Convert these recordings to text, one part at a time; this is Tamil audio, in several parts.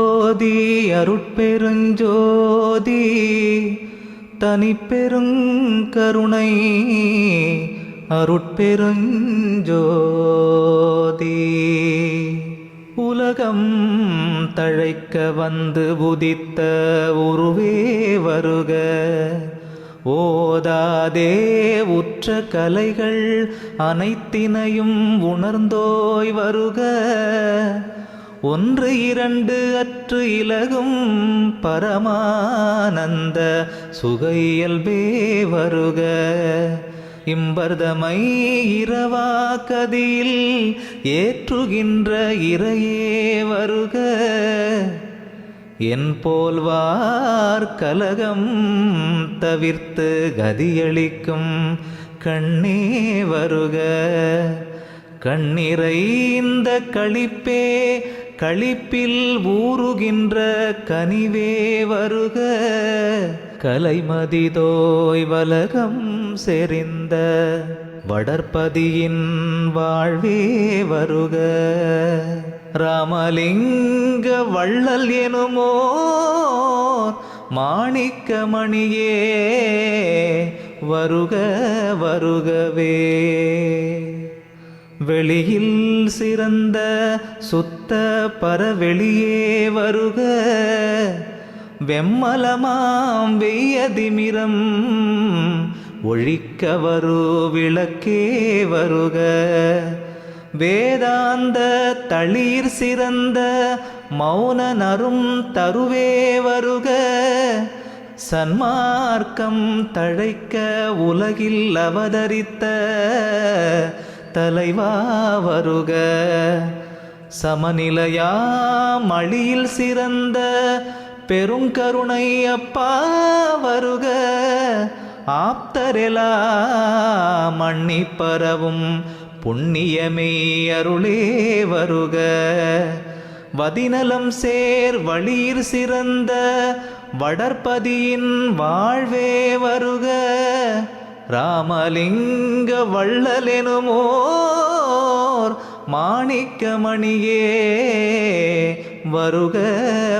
ஜோதி அருட்பெருஞ்சோதி தனிப்பெருங்கருணை அருட்பெருஞ்சோதி. உலகம் தழைக்க வந்து உதித்த உருவே வருக. ஓதாதே உற்ற கலைகள் அனைத்தினையும் உணர்ந்தோய் வருக. ஒன்று இரண்டு அற்று இலகும் பரமானந்த சுகையல்பே வருக. இம்பர்தமை இரவா கதியில் ஏற்றுகின்ற இறையே வருக. என் போல்வார் கலகம் தவிர்த்து கதியளிக்கும் கண்ணே வருக. கண்ணிறை இந்த களிப்பே களிப்பில் ஊறுகின்ற கனிவே வருக. கலைமதிதோய் வலகம் செறிந்த வடற்பதியின் வாழ்வே வருக. ராமலிங்க வள்ளல் எனுமோ மாணிக்கமணியே வருக வருகவே. வெளியில் சிறந்த சுத்த பரவெளியே வருக. வெம்மலமாம் வெய்யதிமிரம் ஒழிக்க வரு விளக்கே வருக. வேதாந்த தளிர் சிறந்த மௌன நரும் தருவே வருக. சன்மார்க்கம் தழைக்க உலகில் அவதரித்த தலைவா வருக. சமநிலையா மழியில் சிறந்த பெருங்கருணை அப்பா வருக. ஆப்தரெலா மண்ணி பரவும் புண்ணியமே அருளே வருக. வதிநலம் சேர் வழியிற் சிறந்த வடற்பதியின் வாழ்வே வருக. ராமலிங்க வள்ளலெனுமோர் மாணிக்கமணியே வருக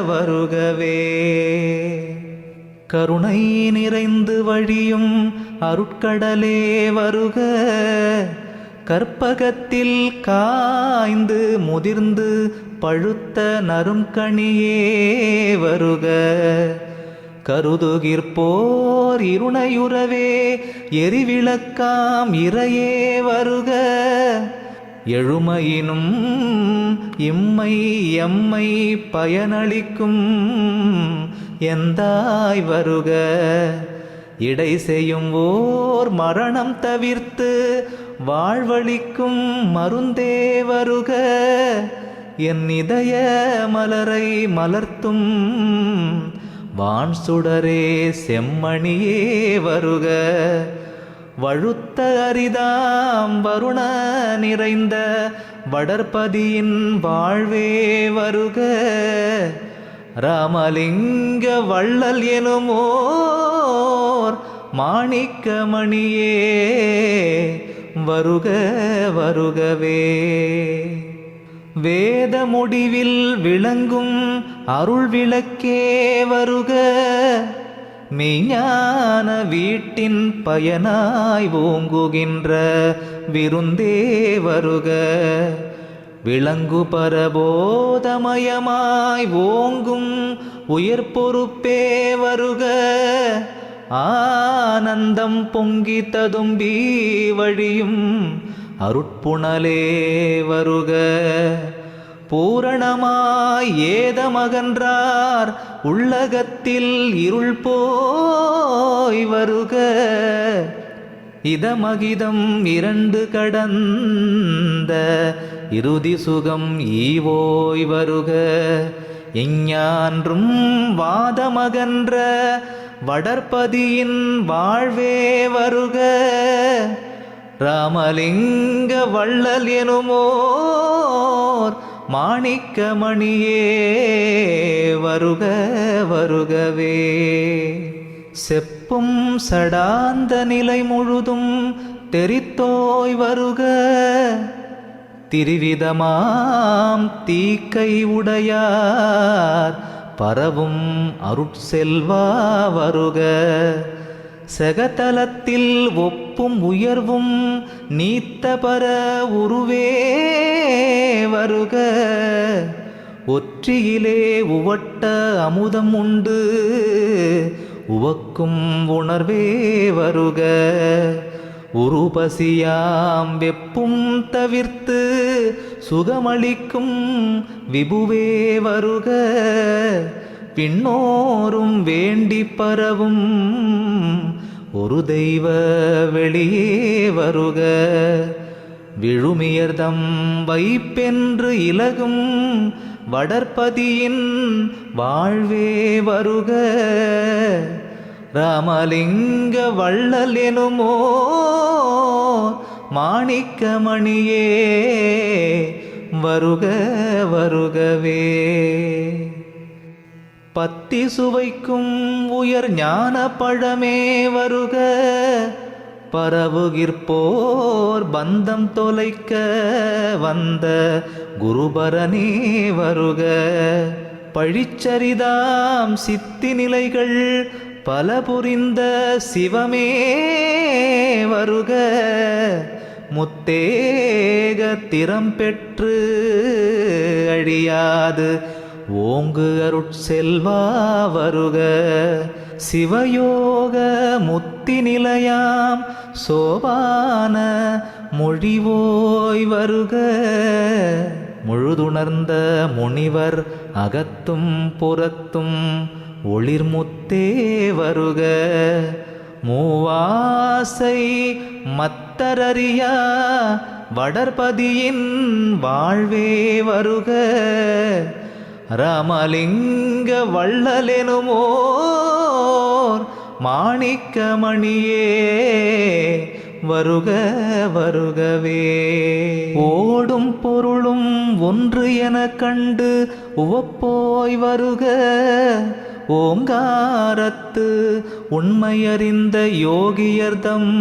வருகவே. கருணை நிறைந்து வழியும் அருட்கடலே வருக கற்பகத்தில் காய்ந்து முதிர்ந்து பழுத்த நறுங்கணியே வருக. கருதுகிற்போர் இருணையுறவே எரிவிளக்காம் இறையே வருக. எழுமையினும் இம்மை எம்மை பயனளிக்கும் எந்தாய் வருக. இடை செய்யும் ஓர் மரணம் தவிர்த்து வாழ்வழிக்கும் மருந்தே வருக. என் இதய மலரை மலர்த்தும் வான் சுடரே செம்மணியே வருக. வழுத்த அரிதாம் வருண நிறைந்த வடற்பதியின் வாழ்வே வருக. ராமலிங்க வள்ளல் எனுமோர் மாணிக்கமணியே வருக வருகவே. வேத முடிவில் விளங்கும் அருள் விளக்கே வருக. மெய்ஞான வீட்டின் பயனாய் ஓங்குகின்ற விருந்தே வருக. விளங்கு பரபோதமயமாய் ஓங்கும் உயர் பொறுப்பே வருக. ஆனந்தம் பொங்கி ததும்பி வழியும் அருட்புணலே வருக. பூரணமாய் ஏதமகன்றார் உள்ளகத்தில் இருள் போய் வருக. இதமகிதம் இரண்டு கடந்த இறுதி சுகம் ஈவோய் வருக. எஞ்ஞான்றும் வாதமகன்ற வடற்பதியின் வாழ்வே வருக. ராமலிங்க வள்ளல் எனுமோர் மாணிக்கமணியே வருக வருகவே. செப்பும் சடாந்த நிலை முழுதும் தெரித்தோய் வருக. திரிவிதமாம் தீக்கை உடையார் பரவும் அருட்செல்வா வருக. செகதலத்தில் ஒப்பும் உயர்வும் நீத்தபர உருவே வருக. ஒற்றியிலே உவட்ட அமுதம் உண்டு உவக்கும் உணர்வே வருக. உருபசியாம் வெப்பும் தவிர்த்து சுகமளிக்கும் விபுவே வருக. பின்னோரும் வேண்டி பரவும். ஒரு தெய்வ வெளியே வருக. விழுமியர்தம் வைப்பென்று இலகும். வடற்பதியின் வாழ்வே வருக. ராமலிங்க வள்ளல் எனுமோ. மாணிக்கமணியே வருக வருகவே. பத்தி சுவைக்கும் உயர் ஞான பழமே வருக. பரவுகிற்போர் பந்தம் தொலைக்க வந்த குருபரனே வருக. பழிச்சரிதாம் சித்தி நிலைகள் பல புரிந்த சிவமே வருக. முத்தேக திறம் பெற்று அழியாது ஓங்கு அருட்செல்வா வருக. சிவயோக முத்தி நிலையாம் சோபான மொழிவோய் வருக. முழுதுணர்ந்த முனிவர் அகத்தும் புறத்தும் ஒளிர்முத்தே வருக. மூவாசை மத்தரறியா வடர்பதியின் வாழ்வே வருக. ராமலிங்க வள்ளலெனுமோர் மாணிக்கமணியே வருக வருகவே. ஓடும் பொருளும் ஒன்று என கண்டு உவப்போய் வருக. ஓங்காரத்து உண்மையறிந்த யோகியர்தம்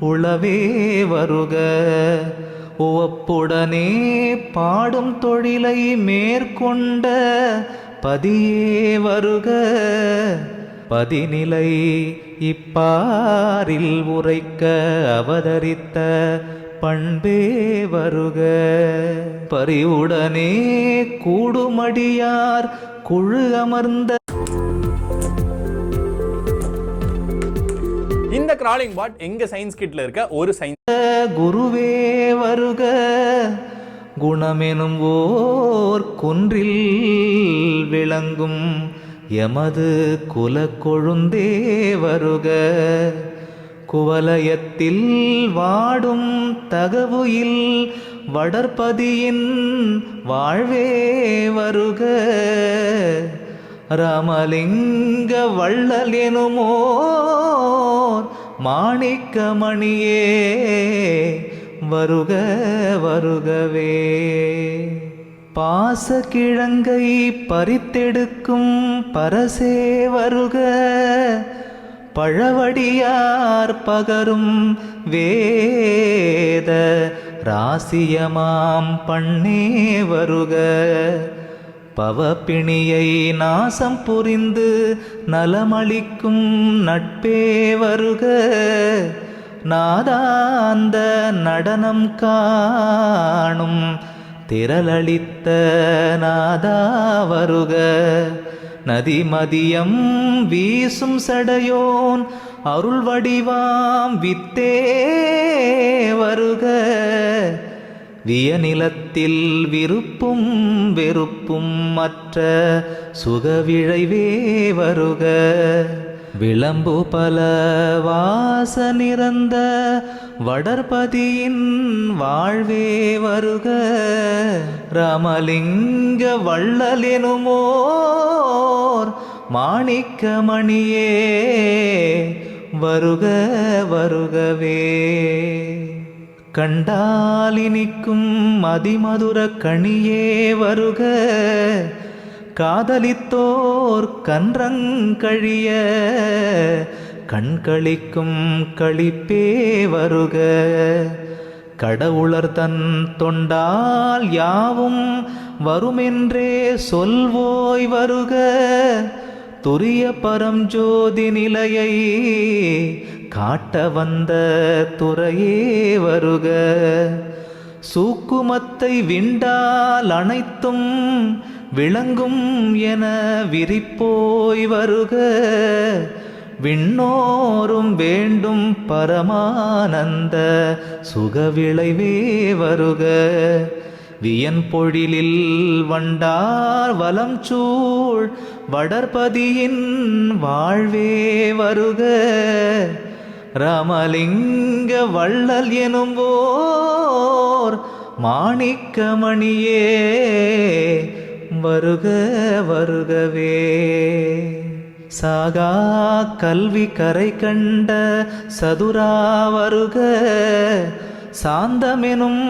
உளவே வருக. உவப்புடனே பாடும் தொழிலை மேற்கொண்ட பதியே வருக. பதிநிலை இப்பாரில் உரைக்க அவதரித்த பண்பே வருக. பறிவுடனே கூடுமடியார் குழு அமர்ந்த இந்த கிராலிங் பாட் எங்க சயின்ஸ் கிட்ல இருக்க ஒரு சயின்ஸ் குருவே வருக குணமெனும் ஓர் குன்றில் விளங்கும் எமது குல கொழுந்தே வருக. குவலயத்தில் வாடும் தகவுயில் வடர்பதியின் வாழ்வே வருக. ராமலிங்க வள்ளல் எனுமோர் மாணிக்கமணியே வருக வருகவே. பாசக்கிழங்கை பறித்தெடுக்கும் பரசே வருக பழவடியார் பகரும் வேத ராசியமாம் பண்ணே வருக. பவப்பிணியை நாசம் புரிந்து நலமளிக்கும் நட்பே வருக. நாதா அந்த நடனம் காணும் திரளளித்த நாதா வருக. நதிமதியம் வீசும் சடையோன் அருள் வடிவாம் வித்தே வருக. வியநிலத்தில் விருப்பும் வெறுப்பும் மற்ற சுகவிழைவே வருக. விளம்பு பல வாச நிறந்த வடர்பதியின் வாழ்வே வருக. ராமலிங்க வள்ளல் எனுமோர் மாணிக்கமணியே வருக வருகவே. கண்டாலினிக்கும் மதிமதுர கணியே வருக. காதலித்தோர் கன்றங்கழிய கண்களிக்கும் களிப்பே வருக. கடவுளர் தன் தொண்டால் யாவும் வருமென்றே சொல்வோய் வருக. துரிய பரஞ்சோதி நிலையை காட்ட வந்த துறையே வருக. சூக்குமத்தை விண்டால் அனைத்தும் விளங்கும் என விரிப்போய் வருக. விண்ணோரும் வேண்டும் பரமானந்த சுகவிளைவே வருக. வியன் பொழிலில் வண்டார் வலம் சூழ். வடர்பதியின் வாழ்வே வருக. ராமலிங்க வள்ளல் எனும்போர் மாணிக்கமணியே வருக வருகவே. சாகா கல்வி கரை கண்ட சதுரா வருக சாந்தமெனும்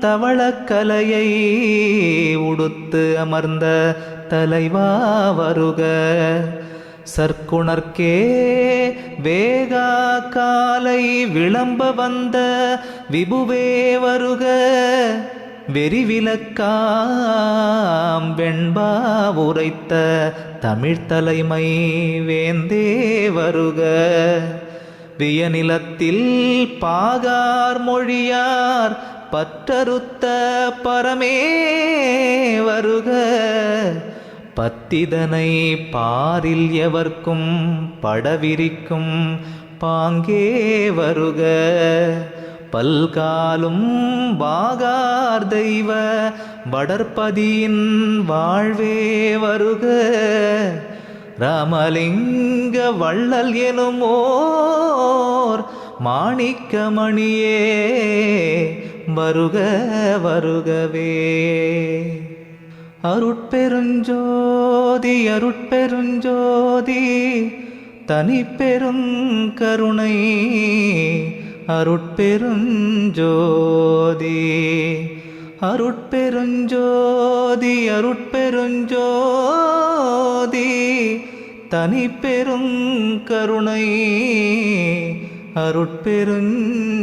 தவளக்கலையை உடுத்து அமர்ந்த தலைவா வருக. சற்குணர்க்கே வேகா காலை விளம்ப வந்த விபுவே வருக. வெறிவிலக்காம் வெண்பா உரைத்த தமிழ்த் தலைமை வேந்தே வருக. வியநிலத்தில் பாகார் மொழியார் பற்றறுத்த பரமே வருக. பத்திதனை பாரில் எவர்க்கும் படவிரிக்கும் பாங்கே வருக. பல்காலும் பாகார் தெய்வ வடற்பதியின் வாழ்வே வருக. ராமலிங்க வள்ளல் எனுமோர் மாணிக்கமணியே வருக வருகவே. அருட்பெருஞ்சோதி அருட்பெருஞ்சோதி தனி பெருங்கருணை அருட்பெருஞ்சோதி அருட்பெருஞ்சோதி அருட்பெருஞ்சோதி தனி பெருங்கருணை அருட்பெருஞ்சோதி.